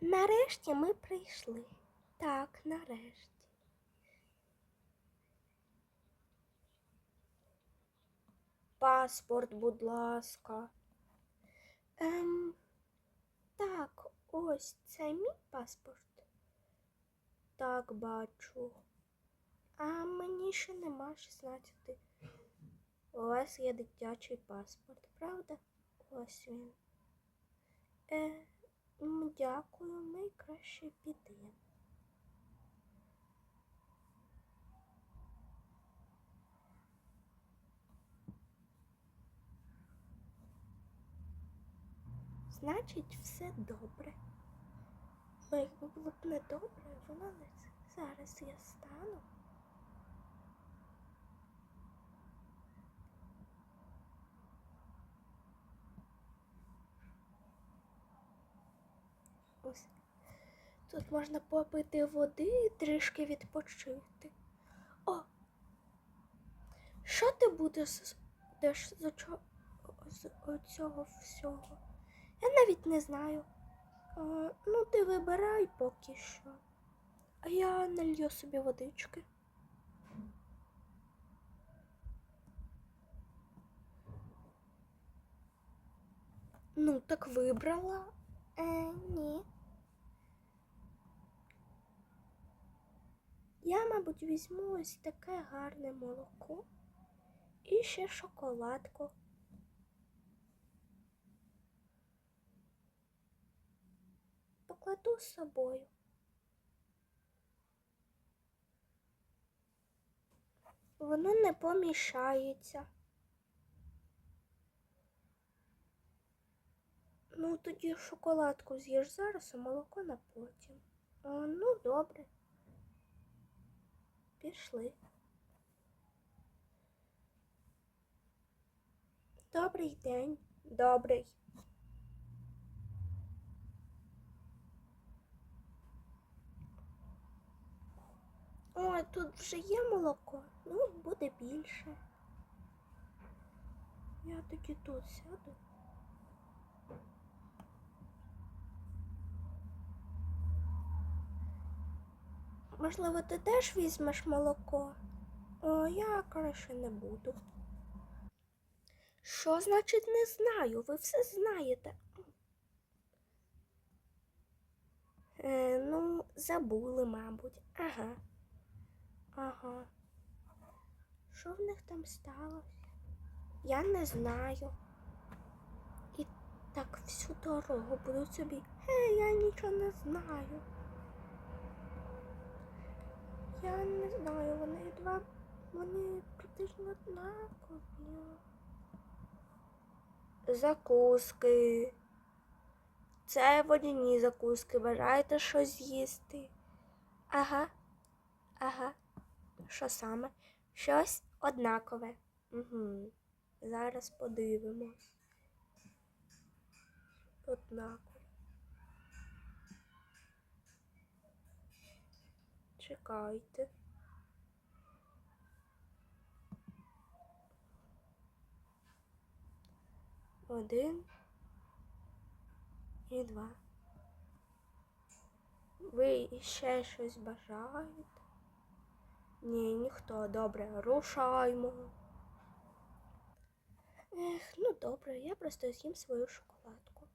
Нарешті ми прийшли. Так, нарешті. Паспорт, будь ласка. Ем, так, ось це мій паспорт. Так, бачу. А мені ще нема 16. У вас є дитячий паспорт, правда? Ось він. Е, дякую, ми краще підемо. Значить, все добре. Бо якби було б не добре, воно не. Зараз я стану. Ось. Тут можна попити води і трішки відпочити. О! Що ти будеш з з очо- з цього всього? Я навіть не знаю. А, ну, ти вибирай поки що. А я налью собі водички. Ну, так вибрала. Е, ні. Я, мабуть, візьму ось таке гарне молоко і ще шоколадку. Покладу з собою. Воно не помішається. Ну, тоді шоколадку з'їж зараз, а молоко на потім. Ну, добре. Пішли. Добрий день. Добрий. О, тут вже є молоко. Ну, буде більше. Я тоді тут сяду. Можливо, ти теж візьмеш молоко? О, я краще не буду. Що значить не знаю? Ви все знаєте. Е, ну, забули, мабуть. Ага. Ага. Що в них там сталося? Я не знаю. І так всю дорогу будуть собі. Е, я нічого не знаю. Я не знаю, вони два. Вони практично однакові. Закуски. Це водяні закуски. Бажаєте щось з'їсти? Ага. Ага. Що саме? Щось однакове. Угу. Зараз подивимось. Однакове. Чекайте. Один і два. Ви ще щось бажаєте? Ні, ніхто. Добре, рушаймо. Ех, ну добре, я просто з'їм свою шоколадку.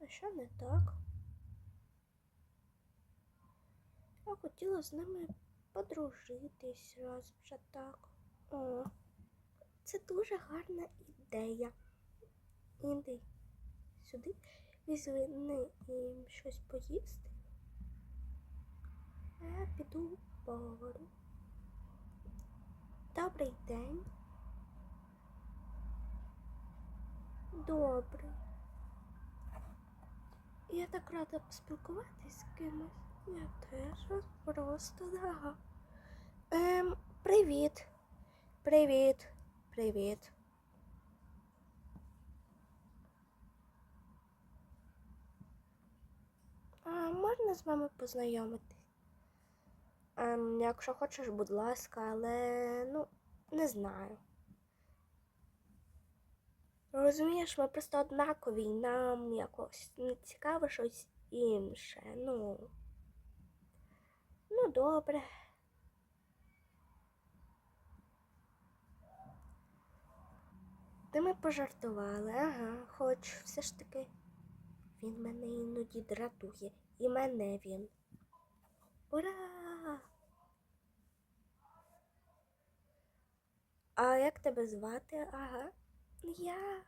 А що не так? Я хотіла з ними подружитись раз вже так. О, це дуже гарна ідея. Іди сюди, візьми їм щось поїсти. А я піду поговорю. Добрий день. Добрий. Я так рада поспілкуватись з кимось. Я теж просто да. Ем, привіт. Привіт. Привіт. А можна з вами познайомитись? Ем, якщо хочеш, будь ласка, але ну, не знаю. Розумієш, ми просто однакові, нам якось не цікаво щось інше. Ну. Ну, добре. Ти ми пожартували, ага, хоч все ж таки він мене іноді дратує. І мене він. Ура! А як тебе звати? Ага. Я.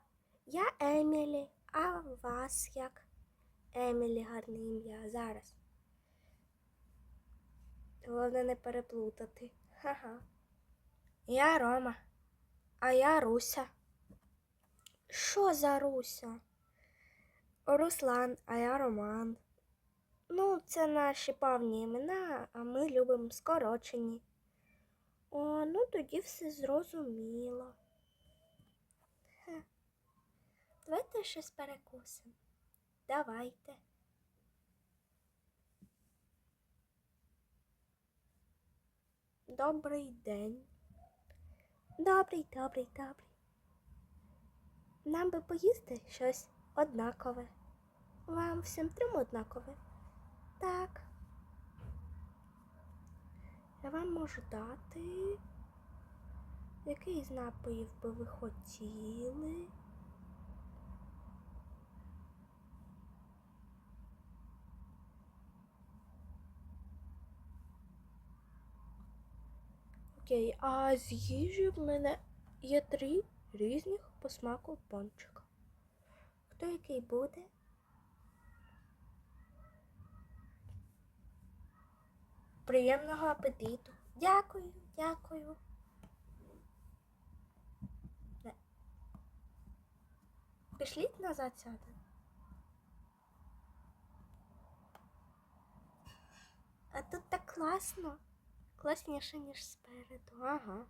Я Емілі. А вас як? Емілі гарне ім'я. Зараз. Головне не переплутати. Ха-ха. Я Рома. А я Руся. Що за Руся? Руслан, а я Роман. Ну, це наші повні імена, а ми любимо скорочені. О, ну тоді все зрозуміло. Хе. Давайте щось перекусимо. Давайте. Добрий день. Добрий, добрий, добрий. Нам би поїсти щось однакове. Вам всім трьом однакове? Так. Я вам можу дати. Який з напоїв би ви хотіли? Окей, а з їжі в мене є три різних по смаку пончика. Хто який буде? Приємного апетиту. Дякую, дякую. Не. Пішліть назад сяде. А тут так класно. Класніше, ніж спереду. Ага.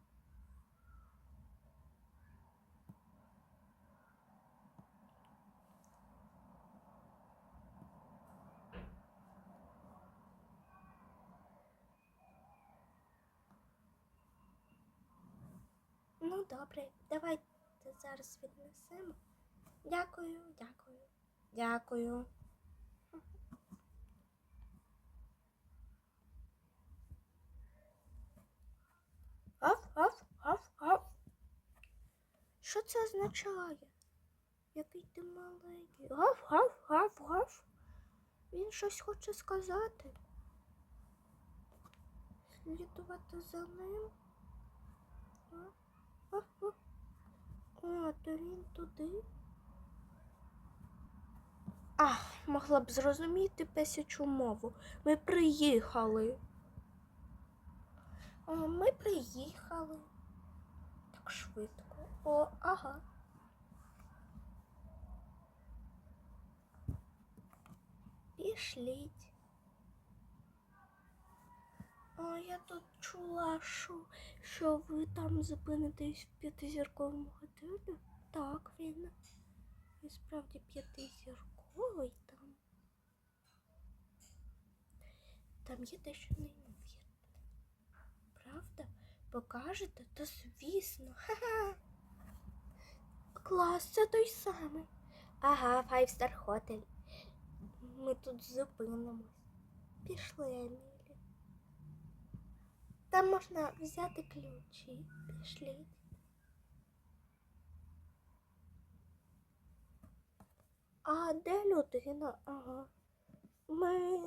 Ну, добре, давайте зараз віднесемо. Дякую, дякую, дякую. Гав, гав, гав, гав. Що це означає? Який ти маленький. Гав, гав, гав, гав. Він щось хоче сказати. Слідувати за ним. А? А, а. А, то він туди. Ах, могла б зрозуміти песячу мову. Ми приїхали. А, ми приїхали. Так швидко. О, ага. Пішліть. А я тут чула, що, що ви там зупинитесь в п'ятизірковому готелі. Так, він. І справді п'ятизірковий там. Там є дещо неймовірне. Правда? Покажете? То звісно. Ха-ха. Клас, це той самий. Ага, Five Star Hotel. Ми тут зупинимось. Пішли, Емілі. Там можна взяти ключі. Пішліть. А де людина? Ага. Ми.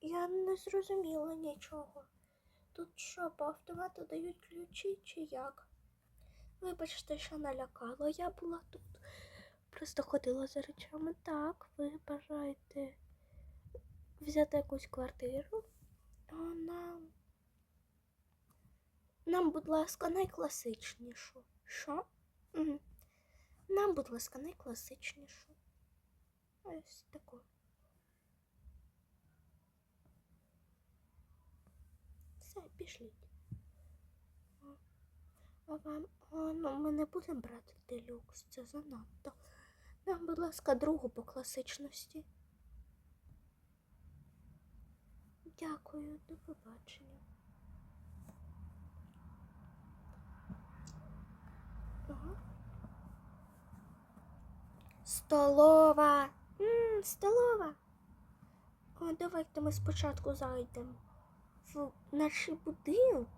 Я не зрозуміла нічого. Тут що, по автомату дають ключі чи як? Вибачте, що налякала. Я була тут. Просто ходила за речами. Так, ви бажаєте взяти якусь квартиру? А нам. Нам, будь ласка, найкласичнішу. Що? Нам, будь ласка, найкласичнішу. Ось таку. О, А вам, о, ну ми не будемо брати делюкс, це занадто. Нам, будь ласка, другу по класичності. Дякую, до побачення. Столова. Мм, столова. О, давайте ми спочатку зайдемо в наш будинок,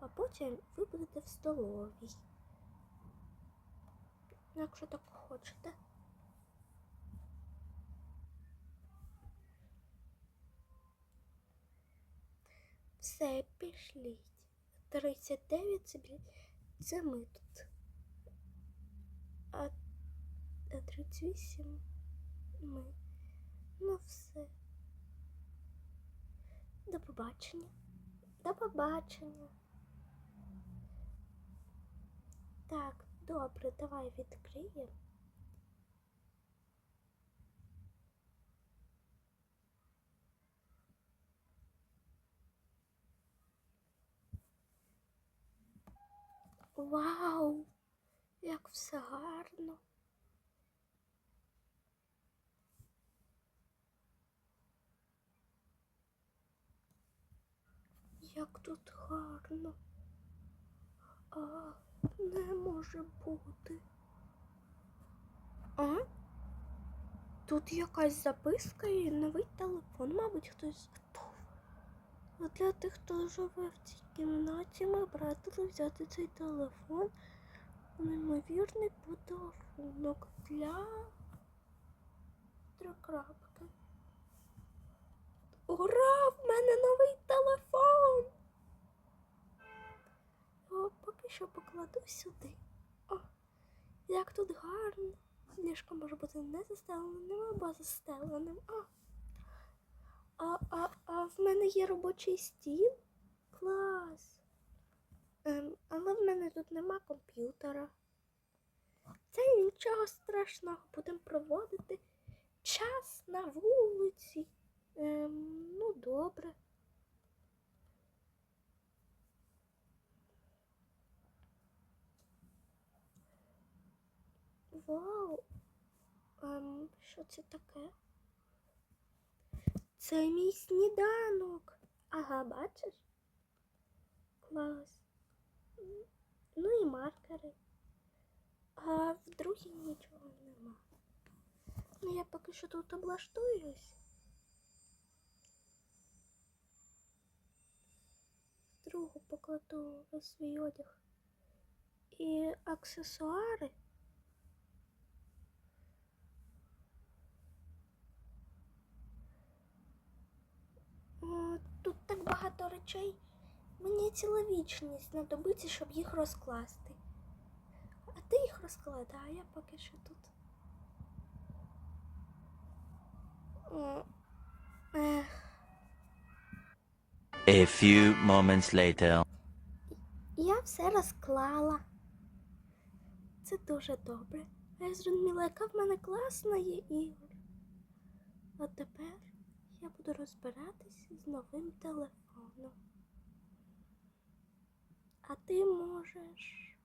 а потім ви будете в столовій. Якщо так хочете. Все, пішліть. 39 це, це ми тут. А 38 ми. Ну все. До побачення. До побачення. Так, добре, давай відкриємо. Вау! Як все гарно. Як тут гарно. А, не може бути. А? Тут якась записка і новий телефон, мабуть, хтось забув. А для тих, хто живе в цій кімнаті, ми обрадили взяти цей телефон. Неймовірний подарунок для Трикрапки. Ура! В мене новий телефон! О, поки що покладу сюди. О, як тут гарно. Ліжко може бути не застеленим або застеленим. А, а, а, а в мене є робочий стіл. Клас. Ем, але в мене тут нема комп'ютера. Це нічого страшного, будемо проводити час на вулиці. Ем, ну, добре. Вау. Ем, що це таке? Це мій сніданок. Ага, бачиш? Клас. Ну і маркери. А в другій нічого нема. Ну я поки що тут облаштуюсь. Другу покладу весь свій одяг. І аксесуари. Тут так багато речей. Мені ціла вічність знадобиться, щоб їх розкласти. А ти їх розкладай, а я поки що тут. Ех, A few moments later. я все розклала. Це дуже добре. Я зрозуміла, яка в мене класна є ігор. А тепер я буду розбиратись з новим телефоном. А ти можеш,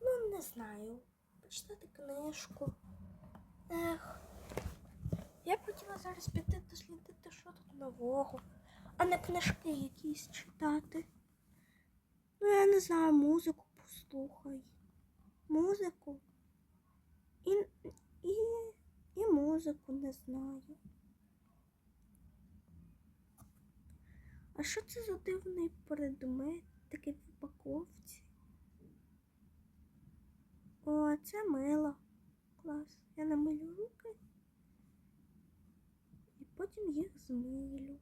ну не знаю, почитати книжку. Ех, я б хотіла зараз піти дослідити, що тут нового, а не книжки якісь читати. Ну, я не знаю, музику послухай. Музику. І, і, і музику не знаю. А що це за дивний предмет такий в упаковці? О, це мило. Клас. Я намилю руки і потім їх змилю.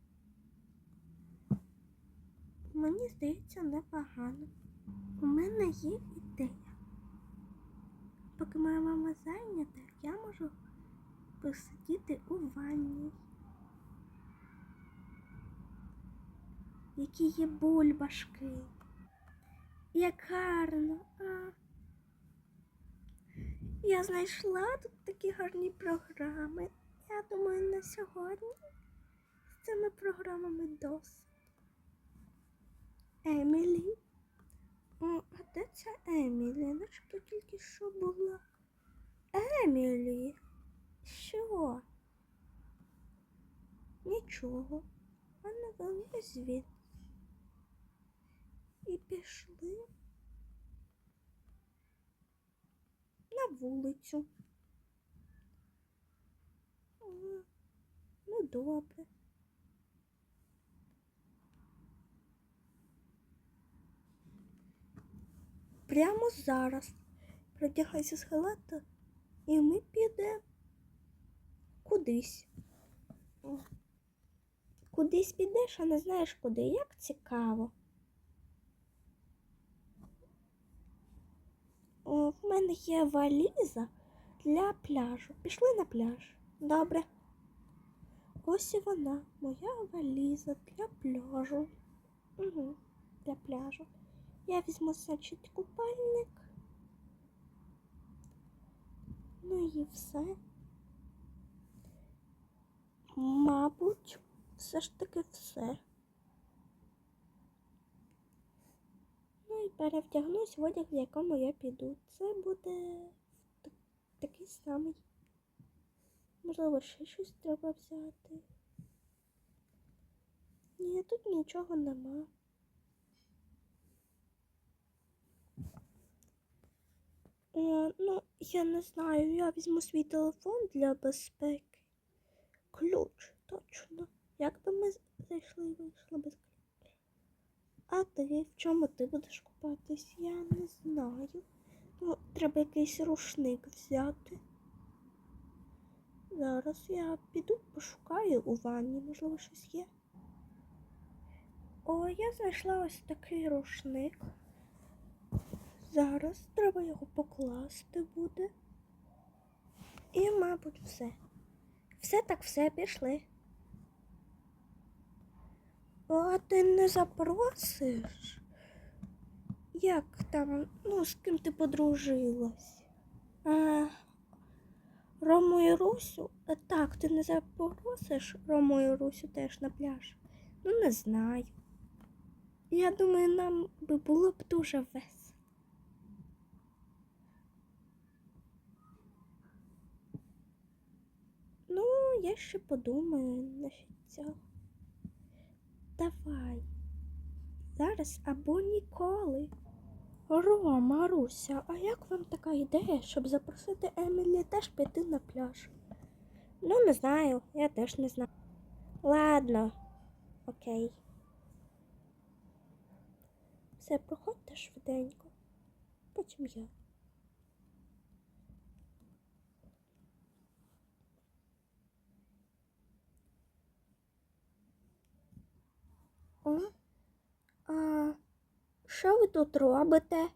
Мені здається, непогано. У мене є ідея. Поки моя мама зайнята, я можу посидіти у ванні. Які є бульбашки. Як гарно. А. Я знайшла тут такі гарні програми. Я думаю, на сьогодні з цими програмами досить. Емілі. О, а де ця Емілі? Начебто тільки що була? Емілі? Що? Нічого. Вона ну, вели звідти. І пішли на вулицю. Ну, добре. Прямо зараз продягайся з халата, і ми підемо кудись. Кудись підеш, а не знаєш куди. Як цікаво. О, в мене є валіза для пляжу. Пішли на пляж. Добре. Ось і вона, моя валіза для пляжу. Угу, для пляжу. Я візьму, значить, купальник. Ну і все. Мабуть, все ж таки все. Ну і перевдягнусь в одяг, в якому я піду. Це буде такий самий. Можливо, ще щось треба взяти. Ні, тут нічого нема. Е, ну, я не знаю, я візьму свій телефон для безпеки. Ключ, точно. Як би ми зайшли і вийшли без ключа? А ти в чому ти будеш купатись? Я не знаю. Ну, треба якийсь рушник взяти. Зараз я піду пошукаю у ванні, можливо, щось є. О, я знайшла ось такий рушник. Зараз треба його покласти буде. І, мабуть, все. Все так все пішли. А ти не запросиш? Як там, ну, з ким ти подружилась? А, Рому і Русю? А, так, ти не запросиш Рому і Русю теж на пляж? Ну, не знаю. Я думаю, нам би було б дуже весело. Ну, я ще подумаю насчет цього. Давай. Зараз або ніколи. Рома, Маруся, а як вам така ідея, щоб запросити Емілі теж піти на пляж? Ну, не знаю, я теж не знаю. Ладно, окей. Все, проходьте швиденько. Потім я. О, а що ви тут робите?